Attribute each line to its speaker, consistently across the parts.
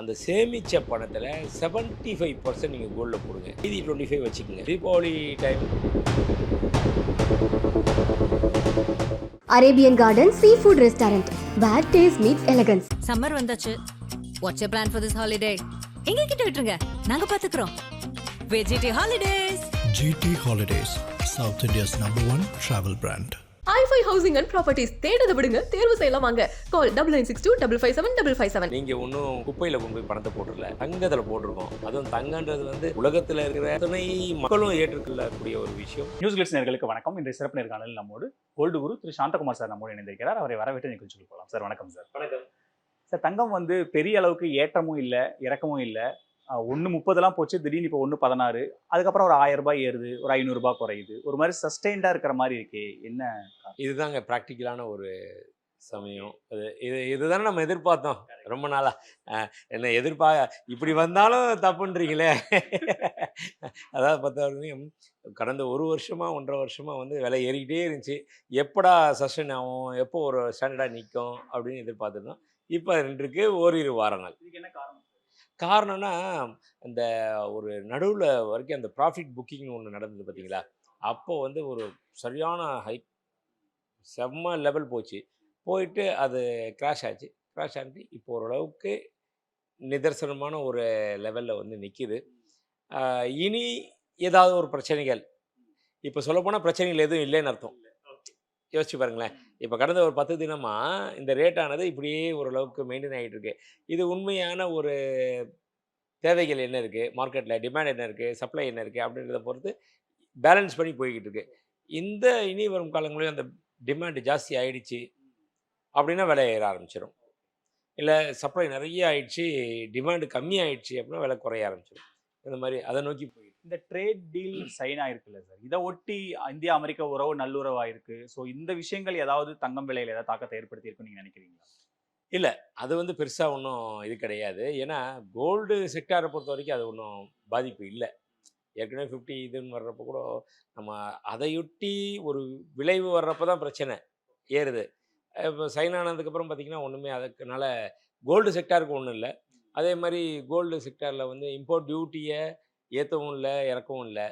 Speaker 1: அந்த சேமித்த பணத்தில் செவன்ட்டி ஃபைவ் பர்சன்ட் நீங்கள் கோல்டில் போடுங்க மீதி டுவெண்ட்டி ஃபைவ் வச்சுக்கோங்க Deepavali time
Speaker 2: Arabian garden sea food restaurant where taste meet elegance
Speaker 3: summer வந்தாச்சு what's you plan for this holiday எங்க கிட்ட விட்டுருங்க நாங்க பாத்துக்கிறோம் GT holidays
Speaker 4: GT holidays south India's number one travel brand
Speaker 5: hifi housing and properties தேடுத விடுங்க தேர்வு செய்யலாம் வாங்க call double nine six two double five seven double five seven
Speaker 1: நீங்க ஒன்றும் குப்பையில் கொண்டு போய் பணத்தை போட்டுருல தங்கத்தில் போட்டிருக்கோம் அதுவும் தங்கன்றது வந்து உலகத்தில் இருக்கிற துணை மக்களும் ஏற்றுக்கொள்ளக்கூடிய ஒரு விஷயம்
Speaker 6: நியூஸ் கிளிட்ஸ் நேர்களுக்கு வணக்கம் இந்த சிறப்பு நேர்காணல் நம்மோடு கோல்டு குரு திரு சாந்தகுமார் சார் நம்மோடு இணைந்திருக்கிறார் அவரை வரவேற்று நிகழ்ச்சிக்கு போகலாம் சார் வணக்கம் சார் வணக்கம் சார் தங்கம் வந்து பெரிய அளவுக்கு ஏற்றமும் இல்லை இறக்கமும் இல்லை ஒன்று முப்பதெல்லாம் போச்சு திடீர்னு இப்போ ஒன்று பதினாறு அதுக்கப்புறம் ஒரு ஆயிரம் ரூபாய் ஏறுது ஒரு ஐநூறுரூபா குறையுது ஒரு மாதிரி சஸ்டெயின்டாக இருக்கிற மாதிரி இருக்கே என்ன
Speaker 1: இதுதாங்க ப்ராக்டிக்கலான ஒரு சமயம் இது இது இதுதானே நம்ம எதிர்பார்த்தோம் ரொம்ப நாளாக என்ன எதிர்பா இப்படி வந்தாலும் தப்புன்றீங்களே அதாவது பத்து கடந்த ஒரு வருஷமாக ஒன்றரை வருஷமாக வந்து விலை ஏறிக்கிட்டே இருந்துச்சு எப்படா சஸ்டன் ஆகும் எப்போ ஒரு ஸ்டாண்டர்டாக நிற்கும் அப்படின்னு எதிர்பார்த்துருந்தோம் இப்போ ரெண்டுக்கு ஓரிரு வாரங்கள்
Speaker 6: இதுக்கு என்ன காரணம்
Speaker 1: காரணம்னா இந்த ஒரு நடுவில் வரைக்கும் அந்த ப்ராஃபிட் புக்கிங்னு ஒன்று நடந்தது பார்த்தீங்களா அப்போது வந்து ஒரு சரியான ஹை செம்ம லெவல் போச்சு போயிட்டு அது க்ராஷ் ஆச்சு க்ராஷ் ஆகிட்டு இப்போ ஓரளவுக்கு நிதர்சனமான ஒரு லெவலில் வந்து நிற்கிது இனி ஏதாவது ஒரு பிரச்சனைகள் இப்போ சொல்லப்போனால் பிரச்சனைகள் எதுவும் இல்லைன்னு அர்த்தம் யோசிச்சு பாருங்களேன் இப்போ கடந்த ஒரு பத்து தினமாக இந்த ரேட்டானது இப்படியே ஓரளவுக்கு மெயின்டைன் ஆகிட்டு இருக்கு இது உண்மையான ஒரு தேவைகள் என்ன இருக்குது மார்க்கெட்டில் டிமாண்ட் என்ன இருக்குது சப்ளை என்ன இருக்குது அப்படின்றத பொறுத்து பேலன்ஸ் பண்ணி போய்கிட்டு இருக்கு இந்த இனி வரும் காலங்களையும் அந்த டிமாண்டு ஜாஸ்தி ஆகிடுச்சு அப்படின்னா விலை ஏற ஆரம்பிச்சிடும் இல்லை சப்ளை நிறைய ஆயிடுச்சு டிமாண்டு கம்மி ஆயிடுச்சு அப்படின்னா விலை குறைய ஆரம்பிச்சிடும் இந்த மாதிரி அதை நோக்கி போய்
Speaker 6: இந்த ட்ரேட் டீல் சைன் ஆயிருக்குல்ல சார் இதை ஒட்டி இந்தியா அமெரிக்க உறவு ஆயிருக்கு ஸோ இந்த விஷயங்கள் ஏதாவது தங்கம் விலையில் ஏதாவது தாக்கத்தை ஏற்படுத்தி இருக்குன்னு நீங்க நினைக்கிறீங்களா
Speaker 1: இல்லை அது வந்து பெருசாக ஒன்றும் இது கிடையாது ஏன்னா கோல்டு செக்டாரை பொறுத்த வரைக்கும் அது ஒன்றும் பாதிப்பு இல்லை ஏற்கனவே ஃபிஃப்டி இதுன்னு வர்றப்போ கூட நம்ம அதையொட்டி ஒரு விளைவு வர்றப்போ தான் பிரச்சனை ஏறுது இப்போ சைன் ஆனதுக்கப்புறம் பார்த்திங்கன்னா ஒன்றுமே அதுக்குனால கோல்டு செக்டாருக்கு ஒன்றும் இல்லை அதே மாதிரி கோல்டு செக்டாரில் வந்து இம்போர்ட் டியூட்டியை ஏற்றவும் இல்லை இறக்கவும் இல்லை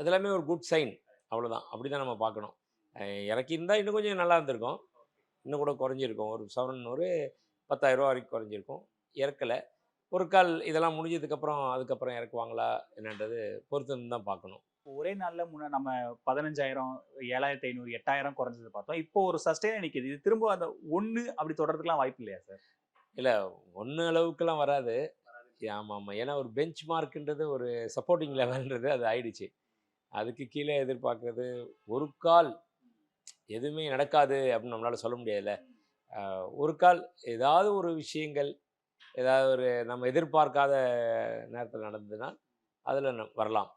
Speaker 1: அதெல்லாமே ஒரு குட் சைன் அவ்வளோதான் அப்படி தான் நம்ம பார்க்கணும் இறக்கியிருந்தால் இன்னும் கொஞ்சம் நல்லா இருந்திருக்கும் இன்னும் கூட குறைஞ்சிருக்கும் ஒரு சவரன் ஒரு பத்தாயிரரூவா வரைக்கும் குறைஞ்சிருக்கும் இறக்கலை ஒரு கால் இதெல்லாம் முடிஞ்சதுக்கப்புறம் அதுக்கப்புறம் இறக்குவாங்களா என்னன்றது பொறுத்து தான் பார்க்கணும்
Speaker 6: ஒரே நாளில் முன்னே நம்ம பதினஞ்சாயிரம் ஏழாயிரத்தி ஐநூறு எட்டாயிரம் குறைஞ்சது பார்த்தோம் இப்போ ஒரு சஸ்டெயினாக நிற்கிது இது திரும்ப அந்த ஒன்று அப்படி தொடர்றதுக்குலாம் வாய்ப்பு இல்லையா சார்
Speaker 1: இல்லை ஒன்று அளவுக்குலாம் வராது ஆமாம் ஆமாம் ஏன்னா ஒரு பெஞ்ச் மார்க்குன்றது ஒரு சப்போர்ட்டிங் லெவல்ன்றது அது ஆயிடுச்சு அதுக்கு கீழே எதிர்பார்க்குறது ஒரு கால் எதுவுமே நடக்காது அப்படின்னு நம்மளால் சொல்ல முடியாதுல்ல ஒரு கால் ஏதாவது ஒரு விஷயங்கள் ஏதாவது ஒரு நம்ம எதிர்பார்க்காத நேரத்தில் நடந்ததுன்னா அதில் வரலாம்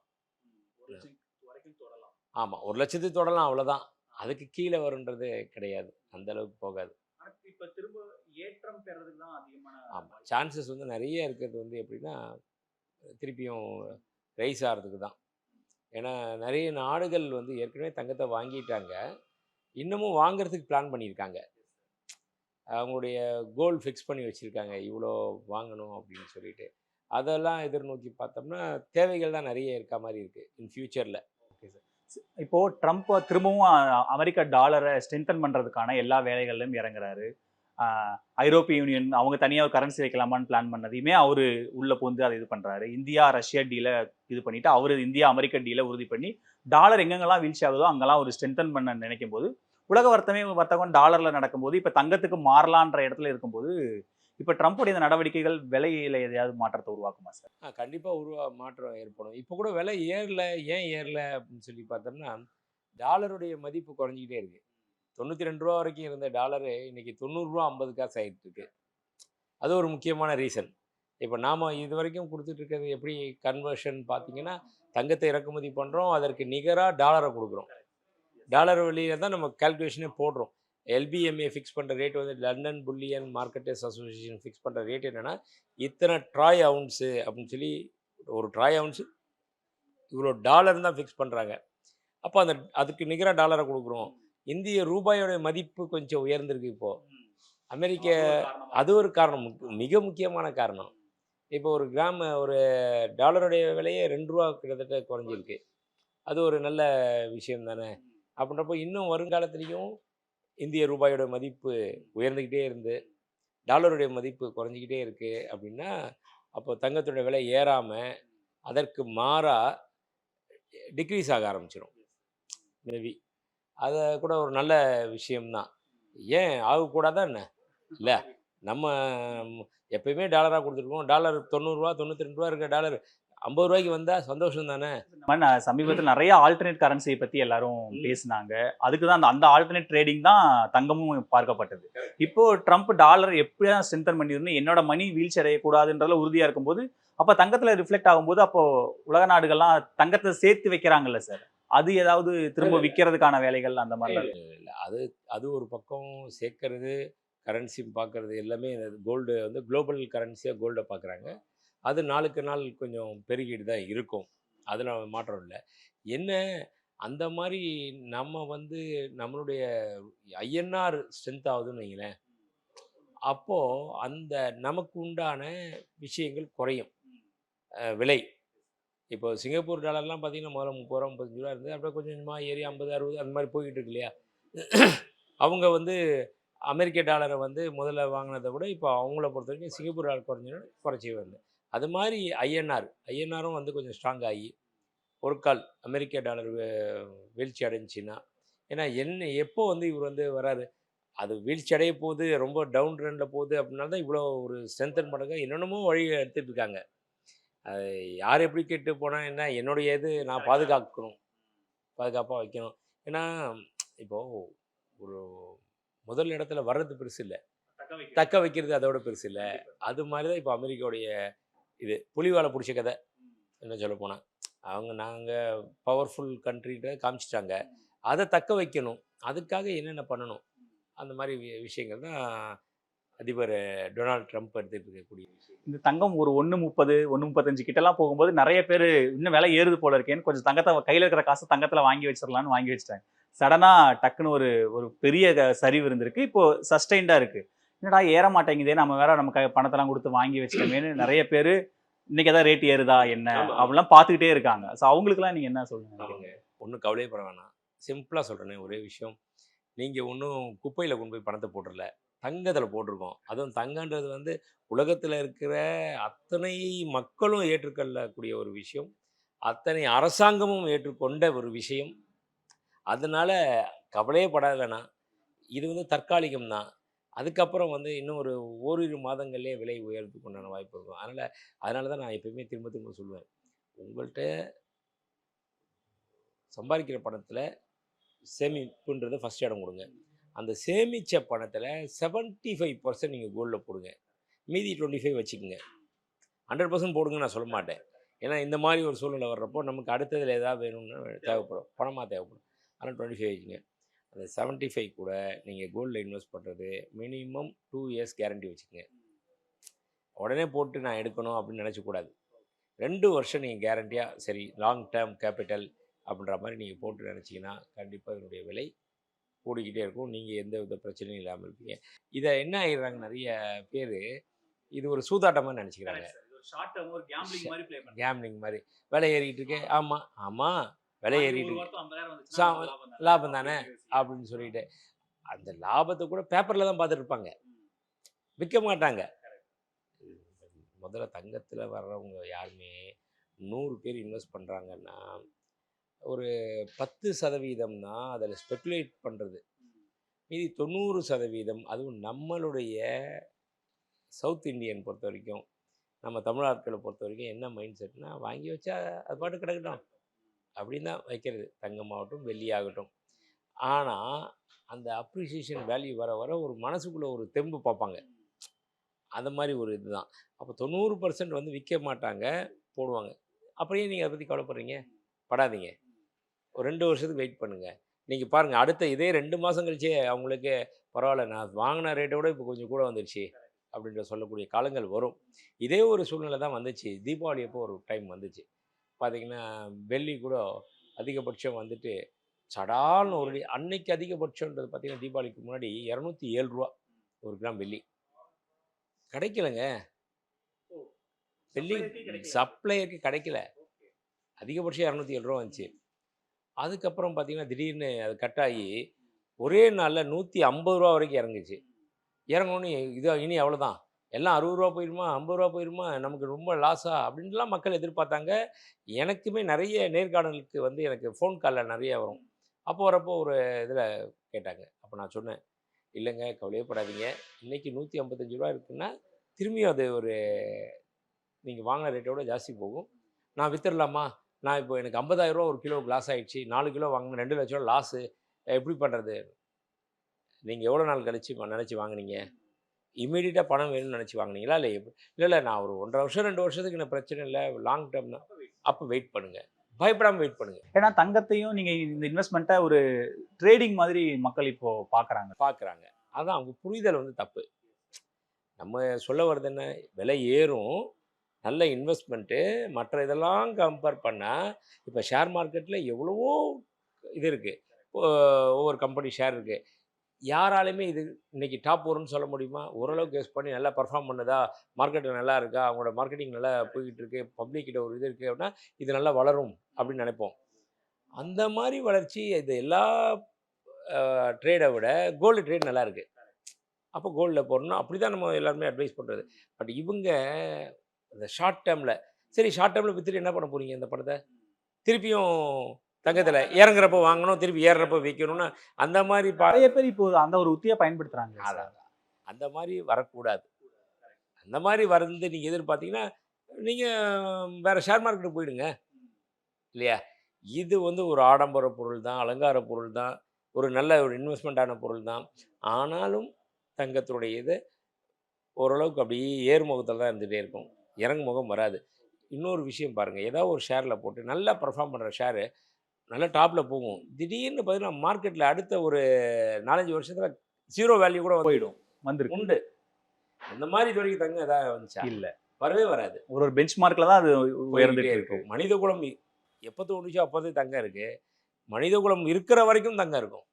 Speaker 1: ஆமாம் ஒரு லட்சத்து தொடலாம் அவ்வளோதான் அதுக்கு கீழே வருன்றது கிடையாது அந்த அளவுக்கு போகாது
Speaker 6: இப்போ திரும்ப ஏற்றம் பெறதுக்கு தான் அதிகமான
Speaker 1: ஆமாம் சான்சஸ் வந்து நிறைய இருக்கிறது வந்து எப்படின்னா திருப்பியும் ரைஸ் ஆகிறதுக்கு தான் ஏன்னா நிறைய நாடுகள் வந்து ஏற்கனவே தங்கத்தை வாங்கிட்டாங்க இன்னமும் வாங்குறதுக்கு பிளான் பண்ணியிருக்காங்க அவங்களுடைய கோல் ஃபிக்ஸ் பண்ணி வச்சுருக்காங்க இவ்வளோ வாங்கணும் அப்படின்னு சொல்லிட்டு அதெல்லாம் எதிர்நோக்கி பார்த்தோம்னா தேவைகள் தான் நிறைய இருக்க மாதிரி இருக்குது இன் ஃபியூச்சரில் ஓகே சார்
Speaker 6: இப்போது ட்ரம்ப் திரும்பவும் அமெரிக்க டாலரை ஸ்ட்ரென்தன் பண்ணுறதுக்கான எல்லா வேலைகளிலும் இறங்குறாரு ஐரோப்பிய யூனியன் அவங்க தனியாக கரன்சி வைக்கலாமான்னு பிளான் பண்ணதையுமே அவர் உள்ளே போந்து அதை இது பண்ணுறாரு இந்தியா ரஷ்யா டீல இது பண்ணிவிட்டு அவர் இந்தியா அமெரிக்க டீல உறுதி பண்ணி டாலர் எங்கெங்கெல்லாம் வீழ்ச்சி ஆகுதோ அங்கெல்லாம் ஒரு ஸ்ட்ரென்தன் பண்ண நினைக்கும் போது உலக வர்த்தமே வர்த்தகம் டாலரில் நடக்கும்போது இப்போ தங்கத்துக்கு மாறலான்ற இடத்துல இருக்கும்போது இப்போ ட்ரம்ப்புடைய இந்த நடவடிக்கைகள் விலையில் எதையாவது மாற்றத்தை உருவாக்குமா
Speaker 1: சார் கண்டிப்பாக உருவா மாற்றம் ஏற்படும் இப்போ கூட விலை ஏறல ஏன் ஏறல அப்படின்னு சொல்லி பார்த்தோம்னா டாலருடைய மதிப்பு குறைஞ்சிக்கிட்டே இருக்குது தொண்ணூற்றி ரெண்டு ரூபா வரைக்கும் இருந்த டாலரு இன்றைக்கி தொண்ணூறுரூவா ஐம்பது காசு ஆகிட்டுருக்கு அது ஒரு முக்கியமான ரீசன் இப்போ நாம் இது வரைக்கும் கொடுத்துட்ருக்கிறது எப்படி கன்வர்ஷன் பார்த்தீங்கன்னா தங்கத்தை இறக்குமதி பண்ணுறோம் அதற்கு நிகராக டாலரை கொடுக்குறோம் டாலர் வழியில் தான் நம்ம கால்குலேஷனே போடுறோம் எல்பிஎம்ஏ ஃபிக்ஸ் பண்ணுற ரேட் வந்து London bullion marketers association fix பண்ணுற ரேட் என்னென்னா இத்தனை ட்ராய் அவுண்ட்ஸு அப்படின்னு சொல்லி ஒரு ட்ராய் அவுன்ஸு இவ்வளோ டாலர் தான் ஃபிக்ஸ் பண்ணுறாங்க அப்போ அந்த அதுக்கு நிகராக டாலரை கொடுக்குறோம் இந்திய ரூபாயோட மதிப்பு கொஞ்சம் உயர்ந்திருக்கு இப்போது அமெரிக்க அது ஒரு காரணம் மிக முக்கியமான காரணம் இப்போ ஒரு கிராம ஒரு டாலருடைய விலையே ரெண்டு ரூபா கிட்டத்தட்ட குறைஞ்சிருக்கு அது ஒரு நல்ல விஷயம் தானே அப்படின்றப்போ இன்னும் வருங்காலத்துலேயும் இந்திய ரூபாயோட மதிப்பு உயர்ந்துக்கிட்டே இருந்து டாலருடைய மதிப்பு குறைஞ்சிக்கிட்டே இருக்குது அப்படின்னா அப்போ தங்கத்தோட விலை ஏறாமல் அதற்கு மாறாக டிக்ரீஸ் ஆக ஆரம்பிச்சிடும் மேபி அதை கூட ஒரு நல்ல விஷயம்தான் ஏன் ஆகக்கூடாதா என்ன இல்லை நம்ம எப்பயுமே டாலராக கொடுத்துருக்கோம் டாலர் தொண்ணூறுரூவா தொண்ணூற்றி ரெண்டு ரூபா இருக்க டாலர் ஐம்பது ரூபாய்க்கு வந்தால் சந்தோஷம் தானே
Speaker 6: சமீபத்தில் நிறைய ஆல்டர்னேட் கரன்சியை பற்றி எல்லாரும் பேசினாங்க அதுக்கு தான் அந்த ஆல்டர்னேட் ட்ரேடிங் தான் தங்கமும் பார்க்கப்பட்டது இப்போ ட்ரம்ப் டாலர் எப்படி தான் சென்டர் பண்ணிடணும் என்னோட மணி வீழ்ச்சி அடையக்கூடாதுன்றதுல உறுதியாக இருக்கும்போது அப்போ தங்கத்தில் ரிஃப்ளெக்ட் ஆகும்போது அப்போ உலக நாடுகள்லாம் தங்கத்தை சேர்த்து வைக்கிறாங்கல்ல சார் அது ஏதாவது திரும்ப விற்கிறதுக்கான வேலைகள் அந்த மாதிரி
Speaker 1: இல்லை அது அது ஒரு பக்கம் சேர்க்கறது கரன்சி பார்க்குறது எல்லாமே கோல்டு வந்து குளோபல் கரன்சியாக கோல்டை பார்க்குறாங்க அது நாளுக்கு நாள் கொஞ்சம் பெருகிட்டு தான் இருக்கும் அதில் மாற்றம் இல்லை என்ன அந்த மாதிரி நம்ம வந்து நம்மளுடைய ஐஎன்ஆர் ஸ்ட்ரென்த் ஆகுதுன்னு வைங்களேன் அப்போது அந்த நமக்கு உண்டான விஷயங்கள் குறையும் விலை இப்போ சிங்கப்பூர் டாலர்லாம் பார்த்திங்கன்னா முதல்ல முப்பது ரூபா முப்பத்தஞ்சு ரூபா இருந்தது அப்புறம் கொஞ்சம் கொஞ்சமாக ஏறி ஐம்பது அறுபது அந்த மாதிரி போய்கிட்டு இருக்கு இல்லையா அவங்க வந்து அமெரிக்க டாலரை வந்து முதல்ல வாங்கினதை விட இப்போ அவங்கள பொறுத்த வரைக்கும் சிங்கப்பூர் டாலர் குறைஞ்சோன்னு குறைச்சி வருது அது மாதிரி ஐஎன்ஆர் ஐஎன்ஆரும் வந்து கொஞ்சம் ஸ்ட்ராங் ஆகி ஒரு கால் அமெரிக்க டாலர் வீழ்ச்சி அடைஞ்சின்னா ஏன்னா என்ன எப்போ வந்து இவர் வந்து வராரு அது வீழ்ச்சி அடைய போகுது ரொம்ப டவுன் ட்ரெண்டில் போகுது அப்படின்னா தான் இவ்வளோ ஒரு ஸ்ட்ரென்தன் பண்ணுறாங்க என்னென்னமோ வழி எடுத்துகிட்டு இருக்காங்க அது யார் எப்படி கேட்டு போனால் என்ன என்னுடைய இது நான் பாதுகாக்கணும் பாதுகாப்பாக வைக்கணும் ஏன்னா இப்போது ஒரு முதல் இடத்துல வர்றது பெருசு இல்லை தக்க வைக்கிறது அதோட பெருசு இல்லை அது மாதிரி தான் இப்போ அமெரிக்காவுடைய இது புலிவாலை பிடிச்ச கதை என்ன சொல்ல போனால் அவங்க நாங்கள் பவர்ஃபுல் கண்ட்ரின்ற காமிச்சிட்டாங்க அதை தக்க வைக்கணும் அதுக்காக என்னென்ன பண்ணணும் அந்த மாதிரி விஷயங்கள் தான் அதிபர் டொனால்டு ட்ரம்ப் எடுத்துகிட்டு இருக்கக்கூடிய
Speaker 6: விஷயம் இந்த தங்கம் ஒரு ஒன்று முப்பது ஒன்று முப்பத்தஞ்சு கிட்டலாம் போகும்போது நிறைய பேர் இன்னும் விலை ஏறுது போல இருக்கேன்னு கொஞ்சம் தங்கத்தை கையில் இருக்கிற காசு தங்கத்தில் வாங்கி வச்சிடலான்னு வாங்கி வச்சிட்டாங்க சடனாக டக்குன்னு ஒரு ஒரு பெரிய சரிவு இருந்திருக்கு இப்போது சஸ்டெயின்டாக இருக்குது என்னடா ஏற மாட்டேங்குதே நம்ம வேற நம்ம க பணத்தெல்லாம் கொடுத்து வாங்கி வச்சிட்டோமேனு நிறைய பேர் இன்னைக்கு ஏதாவது ரேட் ஏறுதா என்ன அப்படிலாம் பார்த்துக்கிட்டே இருக்காங்க ஸோ அவங்களுக்குலாம் நீங்கள் என்ன
Speaker 1: சொல்லுங்க ஒன்றும் கவலையப்பட வேணாம் சிம்பிளாக சொல்கிறேன் ஒரே விஷயம் நீங்கள் ஒன்றும் குப்பையில் கொண்டு போய் பணத்தை போட்டுடல தங்கத்தில் போட்டிருக்கோம் அதுவும் தங்கன்றது வந்து உலகத்தில் இருக்கிற அத்தனை மக்களும் ஏற்றுக்கொள்ளக்கூடிய ஒரு விஷயம் அத்தனை அரசாங்கமும் ஏற்றுக்கொண்ட ஒரு விஷயம் அதனால் கவலையே படாதண்ணா இது வந்து தற்காலிகம் தான் அதுக்கப்புறம் வந்து இன்னும் ஒரு ஓரிரு மாதங்கள்லேயே விலை உயர்த்துக்கு உண்டான வாய்ப்பு இருக்கும் அதனால் அதனால தான் நான் எப்பயுமே திரும்ப திரும்ப சொல்லுவேன் உங்கள்கிட்ட சம்பாதிக்கிற பணத்தில் சேமிப்புன்றத ஃபஸ்ட் இடம் கொடுங்க அந்த சேமித்த பணத்தில் செவன்ட்டி ஃபைவ் பர்சன்ட் நீங்கள் கோல்டில் போடுங்க மீதி டுவெண்ட்டி ஃபைவ் வச்சுக்கோங்க ஹண்ட்ரட் பர்சன்ட் போடுங்க நான் சொல்ல மாட்டேன் ஏன்னா இந்த மாதிரி ஒரு சூழ்நிலை வர்றப்போ நமக்கு அடுத்ததில் எதாவது வேணும்னு தேவைப்படும் பணமாக தேவைப்படும் ஆனால் டுவெண்ட்டி ஃபைவ் வச்சுங்க அந்த செவன்ட்டி ஃபைவ் கூட நீங்கள் கோல்டில் இன்வெஸ்ட் பண்ணுறது மினிமம் டூ இயர்ஸ் கேரண்டி வச்சுக்கோங்க உடனே போட்டு நான் எடுக்கணும் அப்படின்னு நினச்சக்கூடாது ரெண்டு வருஷம் நீங்கள் கேரண்டியாக சரி லாங் டேர்ம் கேபிட்டல் அப்படின்ற மாதிரி நீங்கள் போட்டு நினச்சிங்கன்னா கண்டிப்பாக இதனுடைய விலை கூடிக்கிட்டே இருக்கும் நீங்கள் எந்த வித பிரச்சனையும் இல்லாமல் இருப்பீங்க இதை என்ன ஆகிடுறாங்க நிறைய பேர் இது ஒரு சூதாட்டமாக நினச்சிக்கிறாங்க கேம்லிங் மாதிரி விலை ஏறிக்கிட்டு இருக்கு ஆமாம் ஆமாம் விலை ஏறிட்டு லாபம் தானே அப்படின்னு சொல்லிட்டு அந்த லாபத்தை கூட பேப்பரில் தான் பார்த்துட்டு இருப்பாங்க விற்க மாட்டாங்க முதல்ல தங்கத்தில் வர்றவங்க யாருமே நூறு பேர் இன்வெஸ்ட் பண்ணுறாங்கன்னா ஒரு பத்து சதவீதம்னா அதில் ஸ்பெகுலேட் பண்ணுறது மீதி தொண்ணூறு சதவீதம் அதுவும் நம்மளுடைய சவுத் இந்தியன் பொறுத்த வரைக்கும் நம்ம தமிழ் ஆட்களை பொறுத்த வரைக்கும் என்ன மைண்ட் செட்னா வாங்கி வச்சா அது பாட்டு கிடக்கட்டும் அப்படின்னு தான் வைக்கிறது தங்கமாகட்டும் வெள்ளியாகட்டும் ஆனால் அந்த அப்ரிசியேஷன் வேல்யூ வர வர ஒரு மனசுக்குள்ளே ஒரு தெம்பு பார்ப்பாங்க அந்த மாதிரி ஒரு இதுதான் அப்போ தொண்ணூறு பர்சன்ட் வந்து விற்க மாட்டாங்க போடுவாங்க அப்படியே நீங்கள் அதை பற்றி கவலைப்படுறீங்க படாதீங்க ஒரு ரெண்டு வருஷத்துக்கு வெயிட் பண்ணுங்கள் நீங்கள் பாருங்கள் அடுத்த இதே ரெண்டு மாதம் கழிச்சே அவங்களுக்கு பரவாயில்ல நான் வாங்கின ரேட்டை விட இப்போ கொஞ்சம் கூட வந்துடுச்சு அப்படின்ற சொல்லக்கூடிய காலங்கள் வரும் இதே ஒரு சூழ்நிலை தான் வந்துச்சு தீபாவளி அப்போ ஒரு டைம் வந்துச்சு பார்த்திங்கன்னா வெள்ளி கூட அதிகபட்சம் வந்துட்டு சடால்னு ஒரு அன்னைக்கு அதிகபட்சன்றது பார்த்திங்கன்னா தீபாவளிக்கு முன்னாடி இரநூத்தி ஏழு ரூபா ஒரு கிராம் வெள்ளி கிடைக்கலங்க வெள்ளி சப்ளையருக்கு கிடைக்கல அதிகபட்சம் இரநூத்தி ஏழு ரூபா வந்துச்சு அதுக்கப்புறம் பார்த்திங்கன்னா திடீர்னு அது கட் ஆகி ஒரே நாளில் நூற்றி ஐம்பது ரூபா வரைக்கும் இறங்குச்சு இறங்கணும்னு இது இனி அவ்வளோதான் எல்லாம் அறுபது ரூபா போயிருமா ஐம்பது ரூபா போயிடுமா நமக்கு ரொம்ப லாஸா அப்படின்லாம் மக்கள் எதிர்பார்த்தாங்க எனக்குமே நிறைய நேர்காணலுக்கு வந்து எனக்கு ஃபோன் காலில் நிறைய வரும் அப்போ வரப்போ ஒரு இதில் கேட்டாங்க அப்போ நான் சொன்னேன் இல்லைங்க கவலையப்படாதீங்க இன்றைக்கி நூற்றி ஐம்பத்தஞ்சு ரூபா இருக்குன்னா திரும்பியும் அது ஒரு நீங்கள் வாங்கின ரேட்டோட ஜாஸ்தி போகும் நான் வித்துடலாமா நான் இப்போ எனக்கு ஐம்பதாயிரம் ரூபா ஒரு கிலோ லாஸ் ஆகிடுச்சு நாலு கிலோ வாங்கின ரெண்டு லட்சம் ரூபா லாஸு எப்படி பண்ணுறது நீங்கள் எவ்வளோ நாள் கழிச்சு நினச்சி வாங்கினீங்க இமீடியட்டாக பணம் வேணும்னு நினச்சி வாங்கினீங்களா இல்லை இல்லை இல்லை நான் ஒரு ஒன்றரை வருஷம் ரெண்டு வருஷத்துக்கு என்ன பிரச்சனை இல்லை லாங் டேர்ம்னா அப்போ வெயிட் பண்ணுங்கள் பயப்படாமல் வெயிட் பண்ணுங்க
Speaker 6: ஏன்னா தங்கத்தையும் நீங்கள் இந்த இன்வெஸ்ட்மெண்ட்டை ஒரு ட்ரேடிங் மாதிரி மக்கள் இப்போது பார்க்குறாங்க
Speaker 1: பார்க்குறாங்க அதுதான் அவங்க புரிதல் வந்து தப்பு நம்ம சொல்ல வர்றது என்ன விலை ஏறும் நல்ல இன்வெஸ்ட்மெண்ட்டு மற்ற இதெல்லாம் கம்பேர் பண்ணால் இப்போ ஷேர் மார்க்கெட்டில் எவ்வளவோ இது இருக்குது ஒவ்வொரு கம்பெனி ஷேர் இருக்குது யாராலையுமே இது இன்றைக்கி டாப் வரும்னு சொல்ல முடியுமா ஓரளவுக்கு கேஸ் பண்ணி நல்லா பர்ஃபார்ம் பண்ணுதா மார்க்கெட்டில் நல்லா இருக்கா அவங்களோட மார்க்கெட்டிங் நல்லா போய்கிட்டு இருக்கு பப்ளிக்கிட்ட ஒரு இது இருக்குது அப்படின்னா இது நல்லா வளரும் அப்படின்னு நினைப்போம் அந்த மாதிரி வளர்ச்சி இது எல்லா ட்ரேடை விட கோல்டு ட்ரேட் நல்லா இருக்குது அப்போ கோல்டில் போடணும் அப்படி தான் நம்ம எல்லாருமே அட்வைஸ் பண்ணுறது பட் இவங்க இந்த ஷார்ட் டேர்மில் சரி ஷார்ட் டேர்மில் வித்துட்டு என்ன பண்ண போகிறீங்க இந்த படத்தை திருப்பியும் தங்கத்தில் இறங்குறப்போ வாங்கணும் திருப்பி ஏறுறப்போ விற்கணும்னு அந்த மாதிரி
Speaker 6: பழைய பேர் இப்போ அந்த ஒரு உத்தியை பயன்படுத்துகிறாங்க அதான்
Speaker 1: அந்த மாதிரி வரக்கூடாது அந்த மாதிரி வந்து நீங்கள் எதிர்பார்த்தீங்கன்னா நீங்கள் வேறு ஷேர் மார்க்கெட்டு போயிடுங்க இல்லையா இது வந்து ஒரு ஆடம்பர பொருள் தான் அலங்கார பொருள் தான் ஒரு நல்ல ஒரு இன்வெஸ்ட்மெண்ட்டான பொருள் தான் ஆனாலும் தங்கத்துடைய இது ஓரளவுக்கு அப்படியே ஏறுமுகத்தில் தான் இருந்துகிட்டே இருக்கும் இறங்கு முகம் வராது இன்னொரு விஷயம் பாருங்கள் ஏதாவது ஒரு ஷேரில் போட்டு நல்லா பர்ஃபார்ம் பண்ணுற ஷேரு நல்லா டாப்பில் போகும் திடீர்னு பார்த்தீங்கன்னா மார்க்கெட்டில் அடுத்த ஒரு நாலஞ்சு வருஷத்தில் ஜீரோ வேல்யூ கூட போயிடும் வந்துருக்கு உண்டு அந்த மாதிரி இது வரைக்கும் தங்க ஏதாவது வந்துச்சா இல்லை வரவே வராது ஒரு ஒரு பெஞ்ச் மார்க்கில் தான் அது உயர்ந்துகிட்டே இருக்கும் மனித குலம் எப்போ தோணுச்சோ அப்போதே தங்கம் இருக்குது மனித குலம் இருக்கிற வரைக்கும் தங்கம் இருக்கும்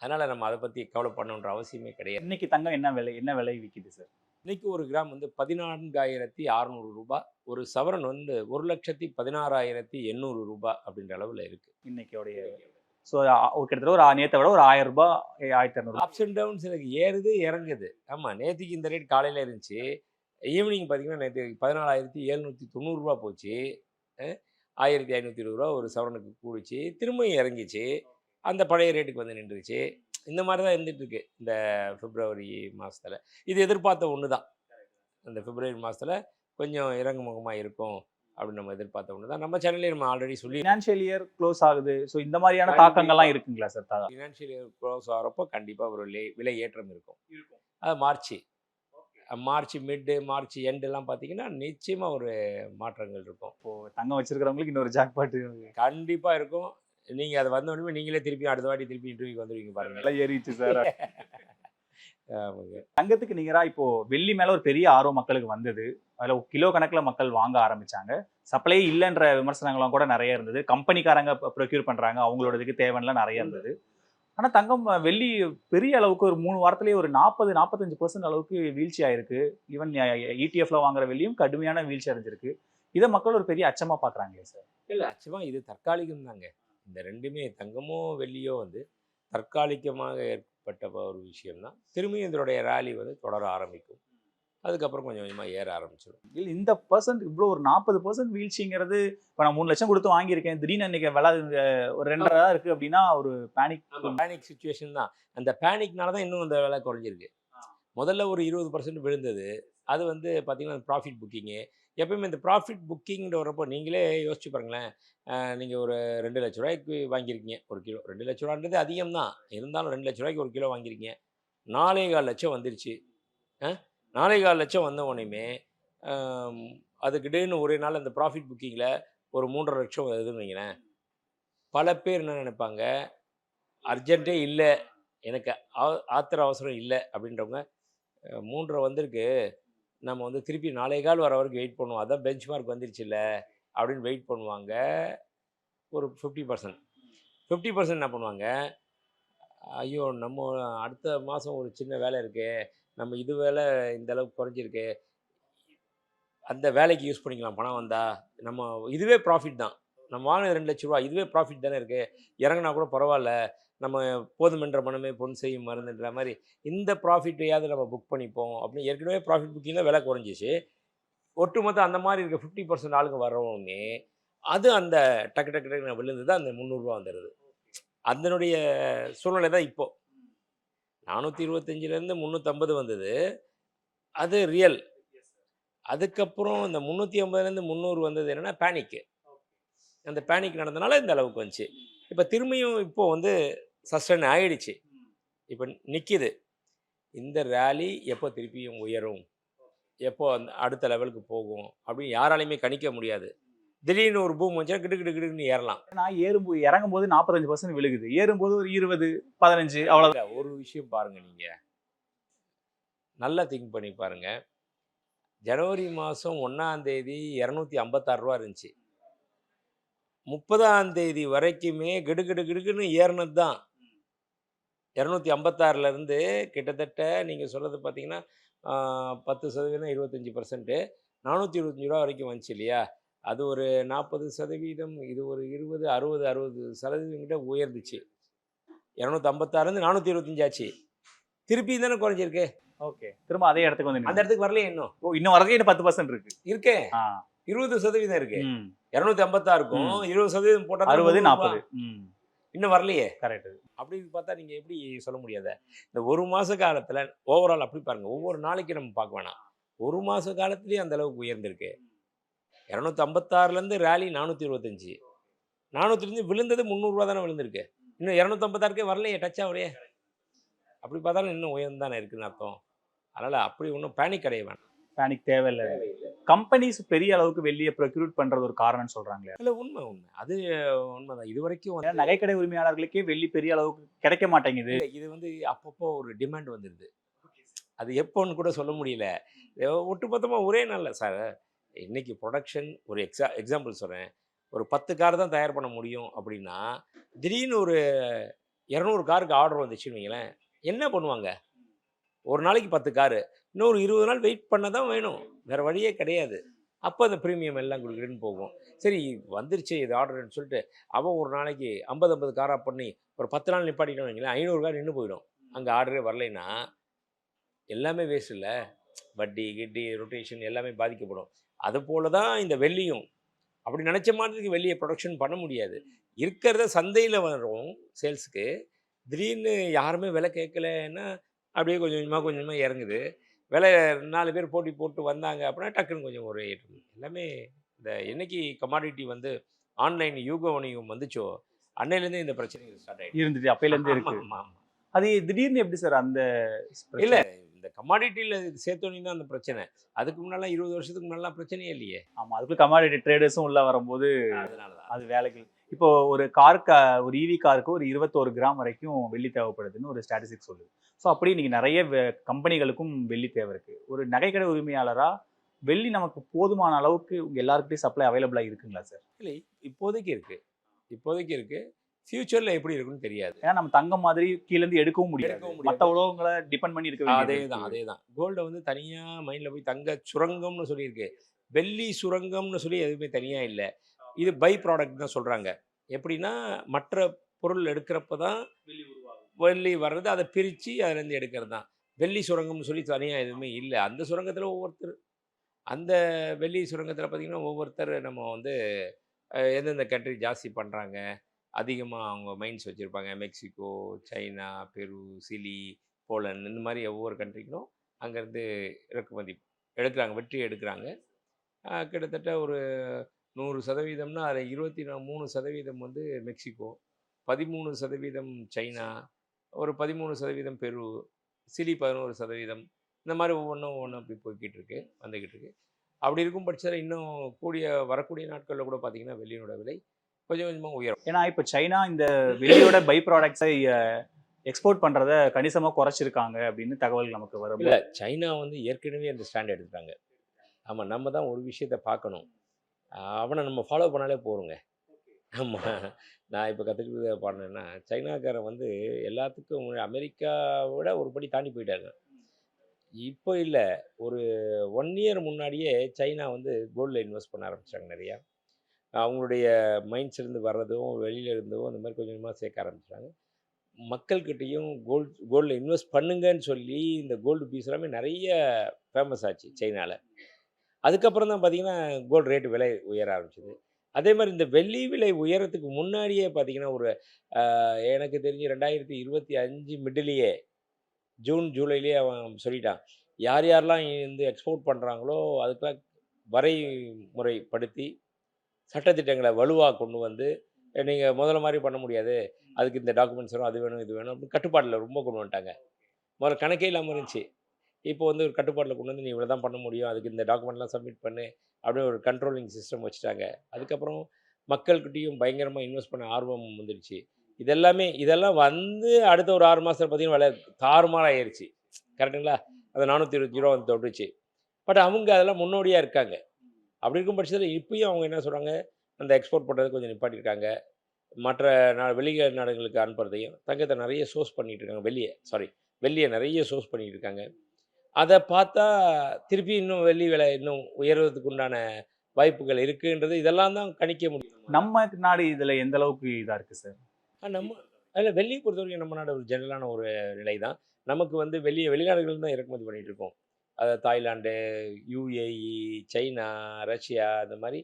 Speaker 1: அதனால் நம்ம அதை பற்றி கவலை பண்ணணுன்ற அவசியமே கிடையாது இன்னைக்கு தங்கம் என்ன விலை என்ன விலை விற்கிது சார் இன்றைக்கி ஒரு கிராம் வந்து பதினான்காயிரத்தி அறநூறு ரூபாய் ஒரு சவரன் வந்து ஒரு லட்சத்தி பதினாறாயிரத்தி எண்ணூறு ரூபாய் அப்படின்ற அளவில் இருக்குது இன்றைக்கோடைய ஸோ கிட்டத்தட்ட ஒரு நேற்றை விட ஒரு ஆயிரம் ரூபாய் ஆயிரத்தி இரநூறு அப்ஸ் அண்ட் டவுன்ஸ் எனக்கு ஏறுது இறங்குது ஆமாம் நேற்றுக்கு இந்த ரேட் காலையில் இருந்துச்சு ஈவினிங் பார்த்தீங்கன்னா நேற்று பதினாலாயிரத்தி எழுநூற்றி தொண்ணூறுரூவா போச்சு ஆயிரத்தி ஐநூற்றி இருபது ரூபா ஒரு சவரனுக்கு கூடிச்சு திரும்பவும் இறங்கிச்சு அந்த பழைய ரேட்டுக்கு வந்து நின்றுச்சு இந்த மாதிரி தான் இருந்துகிட்ருக்கு இந்த பிப்ரவரி மாதத்தில் இது எதிர்பார்த்த ஒன்று தான் இந்த பிப்ரவரி மாதத்தில் கொஞ்சம் முகமாக இருக்கும் அப்படின்னு நம்ம எதிர்பார்த்த ஒன்று தான் நம்ம சேனலே நம்ம ஆல்ரெடி சொல்லி ஃபினான்ஷியல் இயர் க்ளோஸ் ஆகுது ஸோ இந்த மாதிரியான தாக்கங்கள்லாம் இருக்குங்களா சார் தாதா ஃபினான்ஷியல் இயர் க்ளோஸ் ஆகிறப்போ கண்டிப்பாக ஒரு விலை ஏற்றம் இருக்கும் அது மார்ச் மார்ச் மிட்டு மார்ச் எண்டெல்லாம் பார்த்தீங்கன்னா நிச்சயமாக ஒரு மாற்றங்கள் இருக்கும் இப்போது தங்கம் வச்சிருக்கிறவங்களுக்கு இன்னொரு ஜாக்பாட்டு கண்டிப்பாக இருக்கும் நீங்கள் அதை வந்த உடனே நீங்களே திருப்பி அடுத்த வாட்டி திருப்பி இன்டர்வியூக்கு வந்துடுவீங்க பாருங்க நல்லா ஏறிச்சு சார் தங்கத்துக்கு நிகரா இப்போ வெள்ளி மேல ஒரு பெரிய ஆர்வம் மக்களுக்கு வந்தது அதுல கிலோ கணக்கில் மக்கள் வாங்க ஆரம்பிச்சாங்க சப்ளை இல்லைன்ற விமர்சனங்களும் கூட நிறைய இருந்தது கம்பெனிக்காரங்க ப்ரொக்யூர் பண்றாங்க அவங்களோட இதுக்கு தேவைலாம் நிறைய இருந்தது ஆனா தங்கம் வெள்ளி பெரிய அளவுக்கு ஒரு மூணு வாரத்திலேயே ஒரு நாற்பது நாற்பத்தஞ்சு பர்சன்ட் அளவுக்கு வீழ்ச்சி ஆயிருக்கு ஈவன் இடிஎஃப்ல e வாங்குற வெள்ளியும் கடுமையான வீழ்ச்சி அடைஞ்சிருக்கு இதை மக்கள் ஒரு பெரிய அச்சமா பாக்குறாங்களே சார் இல்ல அச்சமா இது தற்காலிகம் தாங்க இந்த ரெண்டுமே தங்கமோ வெள்ளியோ வந்து தற்காலிகமாக ஏற்பட்ட ஒரு விஷயம்தான் திரும்பியும் இதனுடைய ரேலி வந்து தொடர ஆரம்பிக்கும் அதுக்கப்புறம் கொஞ்சம் கொஞ்சமாக ஏற ஆரம்பிச்சிடும் இல்லை இந்த பர்சன்ட் இவ்வளோ ஒரு நாற்பது பர்சன்ட் வீழ்ச்சிங்கிறது இப்போ நான் மூணு லட்சம் கொடுத்து வாங்கியிருக்கேன் திடீர்னு அன்னைக்கு விலை ஒரு ரெண்டரை தான் இருக்குது அப்படின்னா ஒரு பேனிக் பேனிக் சுச்சுவேஷன் தான் அந்த பேனிக்னால தான் இன்னும் அந்த விலை குறைஞ்சிருக்கு முதல்ல ஒரு இருபது பர்சன்ட் விழுந்தது அது வந்து பார்த்திங்கன்னா ப்ராஃபிட் புக்கிங்கு எப்பயுமே இந்த ப்ராஃபிட் புக்கிங்னு வரப்போ நீங்களே யோசிச்சு பாருங்களேன் நீங்கள் ஒரு ரெண்டு லட்ச ரூபாய்க்கு வாங்கியிருக்கீங்க ஒரு கிலோ ரெண்டு லட்ச ரூபான்றது அதிகம் தான் இருந்தாலும் ரெண்டு லட்ச ரூபாய்க்கு ஒரு கிலோ வாங்கியிருக்கீங்க நாலே கால் லட்சம் வந்துருச்சு நாலே கால் லட்சம் வந்த உடனேயுமே அதுக்கிட்டேன்னு ஒரே நாள் அந்த ப்ராஃபிட் புக்கிங்கில் ஒரு மூன்றரை லட்சம் வருதுன்னு வைங்களேன் பல பேர் என்ன நினைப்பாங்க அர்ஜென்ட்டே இல்லை எனக்கு ஆத்திர அவசரம் இல்லை அப்படின்றவங்க மூன்றரை வந்திருக்கு நம்ம வந்து திருப்பி நாளை கால் வர வரைக்கும் வெயிட் பண்ணுவோம் அதான் பெஞ்ச் மார்க் வந்துருச்சுல்ல அப்படின்னு வெயிட் பண்ணுவாங்க ஒரு ஃபிஃப்டி பர்சன்ட் ஃபிஃப்டி பர்சன்ட் என்ன பண்ணுவாங்க ஐயோ நம்ம அடுத்த மாதம் ஒரு சின்ன வேலை இருக்குது நம்ம இது வேலை இந்த அளவுக்கு குறைஞ்சிருக்கு அந்த வேலைக்கு யூஸ் பண்ணிக்கலாம் பணம் வந்தால் நம்ம இதுவே ப்ராஃபிட் தான் நம்ம வாங்கினது ரெண்டு லட்ச ரூபா இதுவே ப்ராஃபிட் தானே இருக்குது இறங்கினா கூட பரவாயில்ல நம்ம போதுமென்ற மனமே பொன் செய்யும் மருந்துன்ற மாதிரி இந்த ப்ராஃபிட்டையாவது நம்ம புக் பண்ணிப்போம் அப்படின்னு ஏற்கனவே ப்ராஃபிட் புக்கிங்கில் விலை குறைஞ்சிச்சு ஒட்டுமொத்த அந்த மாதிரி இருக்க ஃபிஃப்டி பர்சன்ட் ஆளுங்க வரவுமே அது அந்த டக்கு டக்கு டக்கு தான் அந்த முந்நூறுரூவா வந்துடுது அதனுடைய சூழ்நிலை தான் இப்போது நானூற்றி இருபத்தஞ்சிலேருந்து முந்நூற்றம்பது வந்தது அது ரியல் அதுக்கப்புறம் இந்த முந்நூற்றி ஐம்பதுலேருந்து முந்நூறு வந்தது என்னென்னா பேனிக்கு அந்த பேனிக் நடந்தனால இந்த அளவுக்கு வந்துச்சு இப்போ திரும்பியும் இப்போது வந்து சஸ்டன் ஆகிடுச்சு இப்போ நிற்கிது இந்த ரேலி எப்போ திருப்பியும் உயரும் எப்போ அந்த அடுத்த லெவலுக்கு போகும் அப்படின்னு யாராலையுமே கணிக்க முடியாது திடீர்னு ஒரு பூம் வந்துச்சா கிட்டு கிட்டு கிட்டுன்னு ஏறலாம் நான் ஏறும்போது இறங்கும் போது நாற்பத்தஞ்சு பர்சன்ட் விழுகுது ஏறும்போது ஒரு இருபது பதினஞ்சு அவ்வளோ ஒரு விஷயம் பாருங்கள் நீங்கள் நல்லா திங்க் பண்ணி பாருங்கள் ஜனவரி மாதம் ஒன்றாந்தேதி இரநூத்தி ஐம்பத்தாறு ரூபா இருந்துச்சு முப்பதாம் தேதி வரைக்குமே கிடுகிடு கிடுக்குன்னு ஏறினது தான் இரநூத்தி ஐம்பத்தாறுலேருந்து கிட்டத்தட்ட நீங்கள் சொல்கிறது பார்த்தீங்கன்னா பத்து சதவீதம் இருபத்தஞ்சி பர்சன்ட்டு நானூற்றி இருபத்தஞ்சி ரூபா வரைக்கும் வந்துச்சு இல்லையா அது ஒரு நாற்பது சதவீதம் இது ஒரு இருபது அறுபது அறுபது சதவீதம் கிட்ட உயர்ந்துச்சு இரநூத்தி ஐம்பத்தாறுலேருந்து நானூற்றி இருபத்தஞ்சாச்சு திருப்பி தானே குறைஞ்சிருக்கு ஓகே திரும்ப அதே இடத்துக்கு வந்து அந்த இடத்துக்கு வரலையே இன்னும் ஓ இன்னும் வரதுக்கு இன்னும் பத்து பர்சன்ட் இருக்கு இருக்கேன் இருபது சதவீதம் இருக்கு இரநூத்தி ஐம்பத்தாறுக்கும் இருபது சதவீதம் போட்டால் அறுபது நாற்பது இன்னும் வரலையே கரெக்டு அப்படின்னு பார்த்தா நீங்கள் எப்படி சொல்ல முடியாத இந்த ஒரு மாத காலத்தில் ஓவரால் அப்படி பாருங்கள் ஒவ்வொரு நாளைக்கு நம்ம பார்க்க வேணாம் ஒரு மாத காலத்துலேயும் அந்த அளவுக்கு உயர்ந்திருக்கு இரநூத்தி ஐம்பத்தாறுலேருந்து ரேலி நானூற்றி இருபத்தஞ்சி நானூற்றிலேருந்து விழுந்தது முந்நூறுரூவா தானே விழுந்திருக்கு இன்னும் இரநூத்தம்பத்தாறுக்கே வரலையே டச் ஆகலையே அப்படி பார்த்தாலும் இன்னும் உயர்ந்தானே இருக்குதுன்னு அர்த்தம் அதனால் அப்படி ஒன்றும் பேனிக் கிடையாது வேணாம் பேனிக் தேவையில்லை கம்பெனிஸ் பெரிய அளவுக்கு வெளியே ப்ரொக்யூட் பண்றது ஒரு காரணம்னு சொல்றாங்களே இல்ல உண்மை உண்மை அது உண்மைதான் இது வரைக்கும் நகைக்கடை உரிமையாளர்களுக்கே வெள்ளி பெரிய அளவுக்கு கிடைக்க மாட்டேங்குது இது வந்து அப்பப்போ ஒரு டிமாண்ட் வந்துடுது அது எப்போன்னு கூட சொல்ல முடியல ஒட்டுமொத்தமா ஒரே நாளில் சார் இன்னைக்கு ப்ரொடக்ஷன் ஒரு எக்ஸா எக்ஸாம்பிள் சொல்கிறேன் ஒரு பத்து கார் தான் தயார் பண்ண முடியும் அப்படின்னா திடீர்னு ஒரு இரநூறு காருக்கு ஆர்டர் வந்துச்சுன்னு வைங்களேன் என்ன பண்ணுவாங்க ஒரு நாளைக்கு பத்து காரு இன்னொரு இருபது நாள் வெயிட் பண்ண தான் வேணும் வேறு வழியே கிடையாது அப்போ அந்த ப்ரீமியம் எல்லாம் கொடுக்குறேன்னு போகும் சரி வந்துருச்சு இது ஆர்டர்னு சொல்லிட்டு அவன் ஒரு நாளைக்கு ஐம்பது ஐம்பது காராக பண்ணி ஒரு பத்து நாள் நிப்பாட்டிட்டோம் வைங்களேன் ஐநூறு கார் நின்று போயிடும் அங்கே ஆர்டரே வரலைன்னா எல்லாமே வேஸ்ட் இல்லை வட்டி கிட்டி ரொட்டேஷன் எல்லாமே பாதிக்கப்படும் அது போல தான் இந்த வெள்ளியும் அப்படி நினச்ச மாதிரி வெளியே ப்ரொடக்ஷன் பண்ண முடியாது இருக்கிறத சந்தையில் வரும் சேல்ஸுக்கு திடீர்னு யாருமே விலை கேட்கலன்னா அப்படியே கொஞ்சம் கொஞ்சமாக கொஞ்சமாக இறங்குது விலை நாலு பேர் போட்டி போட்டு வந்தாங்க அப்படின்னா டக்குன்னு கொஞ்சம் ஒரு எல்லாமே இந்த என்னைக்கு கமாடிட்டி வந்து ஆன்லைன் யூக வணிகம் வந்துச்சோ அன்னையிலேருந்து இந்த பிரச்சனை ஸ்டார்ட் ஆகிடுச்சு இருந்துச்சு அப்பையிலேருந்து இருக்கு அது திடீர்னு எப்படி சார் அந்த இல்லை இந்த கமாடிட்டியில் சேர்த்தோன்னா அந்த பிரச்சனை அதுக்கு முன்னாலாம் இருபது வருஷத்துக்கு முன்னாலாம் பிரச்சனையே இல்லையே ஆமாம் அதுக்குள்ள கமாடிட்டி ட்ரேடர்ஸும் உள்ளே வரும்போது அதனால தான் அது வேலைகள் இப்போ ஒரு காருக்கு ஒரு இவி e காருக்கு ஒரு இருபத்தோரு கிராம் வரைக்கும் வெள்ளி தேவைப்படுதுன்னு ஒரு ஸ்டாட்டிஸ்டிக் சொல்லுது ஸோ அப்படி இன்னைக்கு நிறைய கம்பெனிகளுக்கும் வெள்ளி தேவை இருக்குது ஒரு நகைக்கடை உரிமையாளராக வெள்ளி நமக்கு போதுமான அளவுக்கு எல்லாருக்கிட்டையும் சப்ளை அவைலபிளாக இருக்குங்களா சார் இல்லை இப்போதைக்கு இருக்குது இப்போதைக்கு இருக்கு ஃபியூச்சரில் எப்படி இருக்குன்னு தெரியாது ஏன்னா நம்ம தங்கம் மாதிரி கீழேருந்து எடுக்கவும் முடியாது மற்ற உலகங்களை டிபெண்ட் பண்ணி இருக்க அதே தான் அதே தான் கோல்டை வந்து தனியாக மைண்டில் போய் தங்க சுரங்கம்னு சொல்லியிருக்கு வெள்ளி சுரங்கம்னு சொல்லி எதுவுமே தனியாக இல்லை இது பை ப்ராடக்ட் தான் சொல்கிறாங்க எப்படின்னா மற்ற பொருள் எடுக்கிறப்ப தான் வெள்ளி வர்றது அதை பிரித்து அதுலேருந்து எடுக்கிறது தான் வெள்ளி சுரங்கம்னு சொல்லி தனியாக எதுவுமே இல்லை அந்த சுரங்கத்தில் ஒவ்வொருத்தர் அந்த வெள்ளி சுரங்கத்தில் பார்த்திங்கன்னா ஒவ்வொருத்தர் நம்ம வந்து எந்தெந்த கண்ட்ரி ஜாஸ்தி பண்ணுறாங்க அதிகமாக அவங்க மைண்ட்ஸ் வச்சுருப்பாங்க Mexico China Peru Chile Poland இந்த மாதிரி ஒவ்வொரு கண்ட்ரிக்கும் அங்கேருந்து இறக்குமதி எடுக்கிறாங்க வெற்றி எடுக்கிறாங்க கிட்டத்தட்ட ஒரு நூறு சதவீதம்னா அதில் இருபத்தி மூணு சதவீதம் வந்து மெக்சிகோ பதிமூணு சதவீதம் சைனா ஒரு பதிமூணு சதவீதம் பெரு சிலி பதினோரு சதவீதம் இந்த மாதிரி ஒவ்வொன்றும் ஒவ்வொன்றும் அப்படி போய்கிட்டு இருக்கு வந்துக்கிட்டு இருக்கு அப்படி இருக்கும் பட்சத்தில் இன்னும் கூடிய வரக்கூடிய நாட்களில் கூட பார்த்தீங்கன்னா வெள்ளியோட விலை கொஞ்சம் கொஞ்சமாக உயரும் ஏன்னா இப்போ சைனா இந்த வெளியோட பை ப்ராடக்ட்ஸை எக்ஸ்போர்ட் பண்ணுறத கணிசமாக குறைச்சிருக்காங்க அப்படின்னு தகவல் நமக்கு வரும் இல்லை சைனா வந்து ஏற்கனவே அந்த ஸ்டாண்ட் எடுத்துட்டாங்க ஆமாம் நம்ம தான் ஒரு விஷயத்தை பார்க்கணும் அவனை நம்ம ஃபாலோ பண்ணாலே போகிறோங்க ஆமாம் நான் இப்போ கற்றுக்கிட்டு பாடினேன்னா சைனாக்காரன் வந்து எல்லாத்துக்கும் அமெரிக்காவோட ஒரு படி தாண்டி போயிட்டாங்க இப்போ இல்லை ஒரு ஒன் இயர் முன்னாடியே சைனா வந்து கோல்டில் இன்வெஸ்ட் பண்ண ஆரம்பித்தாங்க நிறையா அவங்களுடைய மைண்ட்ஸ் இருந்து வர்றதும் வெளியில இருந்தும் அந்த மாதிரி கொஞ்சம் கொஞ்சமாக சேர்க்க ஆரம்பிச்சிட்டாங்க மக்கள்கிட்டையும் கோல்டு கோல்டில் இன்வெஸ்ட் பண்ணுங்கன்னு சொல்லி இந்த கோல்டு பீஸ் எல்லாமே நிறைய ஃபேமஸ் ஆச்சு சைனாவில் அதுக்கப்புறம் தான் பார்த்தீங்கன்னா கோல்டு ரேட்டு விலை உயர ஆரம்பிச்சிது அதே மாதிரி இந்த வெள்ளி விலை உயரத்துக்கு முன்னாடியே பார்த்தீங்கன்னா ஒரு எனக்கு தெரிஞ்சு ரெண்டாயிரத்தி இருபத்தி அஞ்சு மிடிலேயே ஜூன் ஜூலைலேயே அவன் சொல்லிட்டான் யார் யாரெல்லாம் வந்து எக்ஸ்போர்ட் பண்ணுறாங்களோ அதுக்கெல்லாம் வரை முறைப்படுத்தி சட்டத்திட்டங்களை வலுவாக கொண்டு வந்து நீங்கள் முதல்ல மாதிரி பண்ண முடியாது அதுக்கு இந்த டாக்குமெண்ட்ஸ் வரும் அது வேணும் இது வேணும் அப்படின்னு கட்டுப்பாட்டில் ரொம்ப கொண்டு வந்துட்டாங்க முதல்ல கணக்கே இல்லாமல் இருந்துச்சு இப்போ வந்து ஒரு கட்டுப்பாட்டில் கொண்டு வந்து நீ இவ்வளோ தான் பண்ண முடியும் அதுக்கு இந்த டாக்குமெண்ட்லாம் சப்மிட் பண்ணு அப்படின்னு ஒரு கண்ட்ரோலிங் சிஸ்டம் வச்சுட்டாங்க அதுக்கப்புறம் மக்கள்கிட்டையும் பயங்கரமாக இன்வெஸ்ட் பண்ண ஆர்வம் வந்துடுச்சு இதெல்லாமே இதெல்லாம் வந்து அடுத்த ஒரு ஆறு மாதத்தில் பார்த்தீங்கன்னா வேலை ஆயிடுச்சு கரெக்டுங்களா அந்த நானூற்றி இருபத்தி ரூபா வந்து தொட்டுச்சு பட் அவங்க அதெல்லாம் முன்னோடியாக இருக்காங்க அப்படி இருக்கும் பட்சத்தில் இப்பயும் அவங்க என்ன சொல்கிறாங்க அந்த எக்ஸ்போர்ட் பண்ணுறது கொஞ்சம் நிப்பாட்டிருக்காங்க மற்ற நா வெளிய நாடுகளுக்கு அனுப்புறதையும் தங்கத்தை நிறைய சோர்ஸ் பண்ணிகிட்டு இருக்காங்க வெளியே சாரி வெளியே நிறைய சோர்ஸ் பண்ணிகிட்டு இருக்காங்க அதை பார்த்தா திருப்பி இன்னும் வெள்ளி விலை இன்னும் உயர்வதற்கு உண்டான வாய்ப்புகள் இருக்குன்றது இதெல்லாம் தான் கணிக்க முடியும் நம்ம நாடு இதில் எந்த அளவுக்கு இதாக இருக்குது சார் நம்ம அதில் வெள்ளியை பொறுத்த வரைக்கும் நம்ம நாடு ஒரு ஜென்ரலான ஒரு நிலை தான் நமக்கு வந்து வெளியே வெளிநாடுகள் தான் இறக்குமதி பண்ணிகிட்டு இருக்கோம் அதாவது Thailand UAE e, China Russia இந்த மாதிரி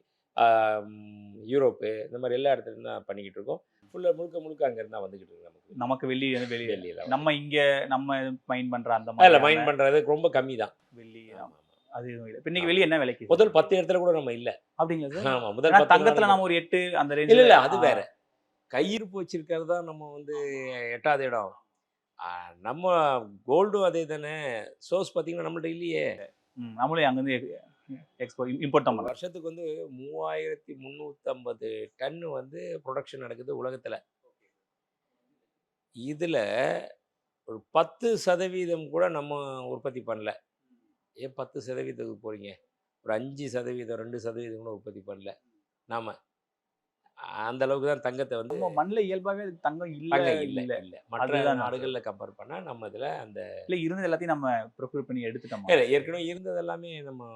Speaker 1: யூரோப்பு இந்த மாதிரி எல்லா இடத்துலையும் தான் பண்ணிக்கிட்டு இருக்கோம் ஃபுல்லாக முழுக்க முழுக்க அங்கேருந்து தான் வந்துக்கிட்டு இருக்கு நமக்கு நமக்கு வெள்ளி வெளியே வெளியில் நம்ம இங்கே நம்ம மைண்ட் பண்ணுற அந்த மாதிரி இல்லை மைண்ட் பண்ணுறது ரொம்ப கம்மி தான் வெள்ளி அது எதுவும் இல்லை இன்னைக்கு வெளியே என்ன விலைக்கு முதல் பத்து இடத்துல கூட நம்ம இல்லை அப்படிங்கிறது ஆமாம் முதல் தங்கத்தில் நம்ம ஒரு எட்டு அந்த ரேஞ்ச் இல்லை அது வேற கையிருப்பு வச்சிருக்கிறது தான் நம்ம வந்து எட்டாவது இடம் நம்ம கோல்டும் அதே தானே சோர்ஸ் பார்த்தீங்கன்னா நம்மள்ட்ட இல்லையே நம்மளே அங்கேருந்து எக்ஸ்போர்ட் இம்போர்ட் தான் வருஷத்துக்கு வந்து மூவாயிரத்தி முந்நூற்றம்பது டன் வந்து ப்ரொடக்ஷன் நடக்குது உலகத்தில் இதில் ஒரு பத்து சதவீதம் கூட நம்ம உற்பத்தி பண்ணல ஏன் பத்து சதவீதத்துக்கு போகிறீங்க ஒரு அஞ்சு சதவீதம் ரெண்டு சதவீதம் கூட உற்பத்தி பண்ணல நாம் அந்த அளவுக்கு தான் தங்கத்தை வந்து நம்ம மண்ணில் இயல்பாகவே தங்கம் இல்லை இல்லை இல்லை மற்ற நாடுகளில் கம்பேர் பண்ணால் நம்ம இதில் அந்த இல்லை இருந்தது எல்லாத்தையும் நம்ம ப்ரொக்யூர் பண்ணி எடுத்துட்டோம் இல்லை ஏற்கனவே இருந்தது எல்லாமே நம்ம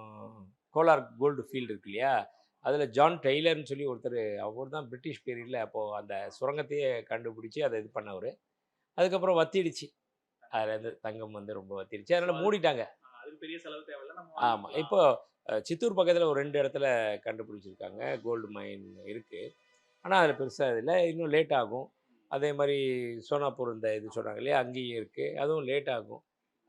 Speaker 1: கோலார் கோல்டு ஃபீல்டு இருக்கு இல்லையா அதில் ஜான் டெய்லர்னு சொல்லி ஒருத்தர் அவர் தான் பிரிட்டிஷ் பீரியடில் அப்போது அந்த சுரங்கத்தையே கண்டுபிடிச்சி அதை இது பண்ணவர் அதுக்கப்புறம் வத்திடுச்சு அதில் இருந்து தங்கம் வந்து ரொம்ப வத்திடுச்சு அதனால் மூடிட்டாங்க பெரிய செலவு தேவையில்ல ஆமாம் இப்போ சித்தூர் பக்கத்தில் ஒரு ரெண்டு இடத்துல கண்டுபிடிச்சிருக்காங்க கோல்டு மைன் இருக்குது ஆனால் அதில் பெருசாக இல்லை இன்னும் லேட் ஆகும் அதே மாதிரி சோனாப்பூர் இந்த இது சொன்னாங்க இல்லையா அங்கேயும் இருக்குது அதுவும் லேட் ஆகும்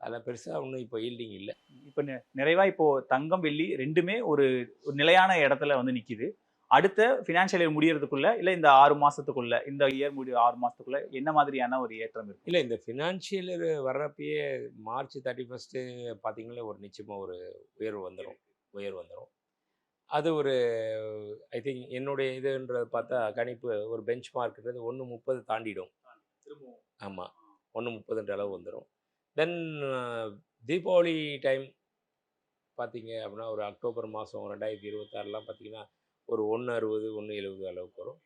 Speaker 1: அதில் பெருசாக ஒன்றும் இப்போ ஈல்டிங் இல்லை இப்போ நிறைவாக இப்போது தங்கம் வெள்ளி ரெண்டுமே ஒரு ஒரு நிலையான இடத்துல வந்து நிற்கிது அடுத்த ஃபினான்ஷியல் இயர் முடியறதுக்குள்ள இல்லை இந்த ஆறு மாதத்துக்குள்ள இந்த இயர் முடி ஆறு மாதத்துக்குள்ள என்ன மாதிரியான ஒரு ஏற்றம் இருக்குது இல்லை இந்த ஃபினான்ஷியல் இயர் வர்றப்பயே மார்ச் தேர்ட்டி ஃபஸ்ட்டு பார்த்தீங்கன்னா ஒரு நிச்சயமாக ஒரு உயர்வு வந்துடும் உயர்வு வந்துடும் அது ஒரு ஐ திங்க் என்னுடைய இதுன்றது பார்த்தா கணிப்பு ஒரு பெஞ்ச் மார்க்ன்றது ஒன்று முப்பது தாண்டிடும் ஆமாம் ஒன்று முப்பதுன்ற அளவு வந்துடும் தென் தீபாவளி டைம் பார்த்தீங்க அப்படின்னா ஒரு அக்டோபர் மாதம் ரெண்டாயிரத்தி இருபத்தாறுலாம் பார்த்தீங்கன்னா ஒரு ஒன்று அறுபது ஒன்று எழுபது அளவுக்கு வரும்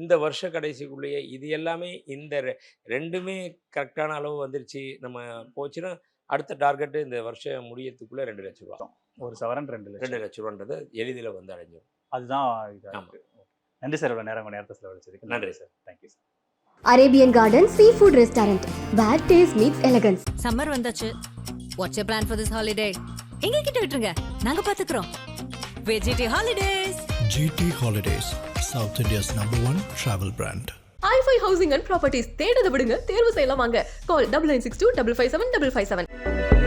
Speaker 1: இந்த வருஷ கடைசிக்குள்ளேயே இது எல்லாமே இந்த ரெண்டுமே கரெக்டான அளவு வந்துருச்சு நம்ம போச்சுன்னா அடுத்த டார்கெட்டு இந்த வருஷம் முடியத்துக்குள்ளே ரெண்டு லட்சம் ரூபா ஒரு சவரன் ரெண்டு லட்சம் ரெண்டு லட்சம் ரூபான்றது எளிதில் வந்து அடைஞ்சிடும் அதுதான் இதாக நன்றி சார் இவ்வளோ நேரம் உங்கள் நேரத்தை செலவழிச்சதுக்கு நன்றி sir thank you sir Arabian garden sea food restaurant where taste meets elegance summer வந்தாச்சு what's a plan for this holiday எங்க கிட்ட விட்டுருங்க நாங்க பாத்துக்கிறோம் GT holidays GT holidays south India's number one travel brand hifi housing and properties தேடத விடுங்க தேர்வு செய்யலாம் வாங்க call double nine six two double five seven double five seven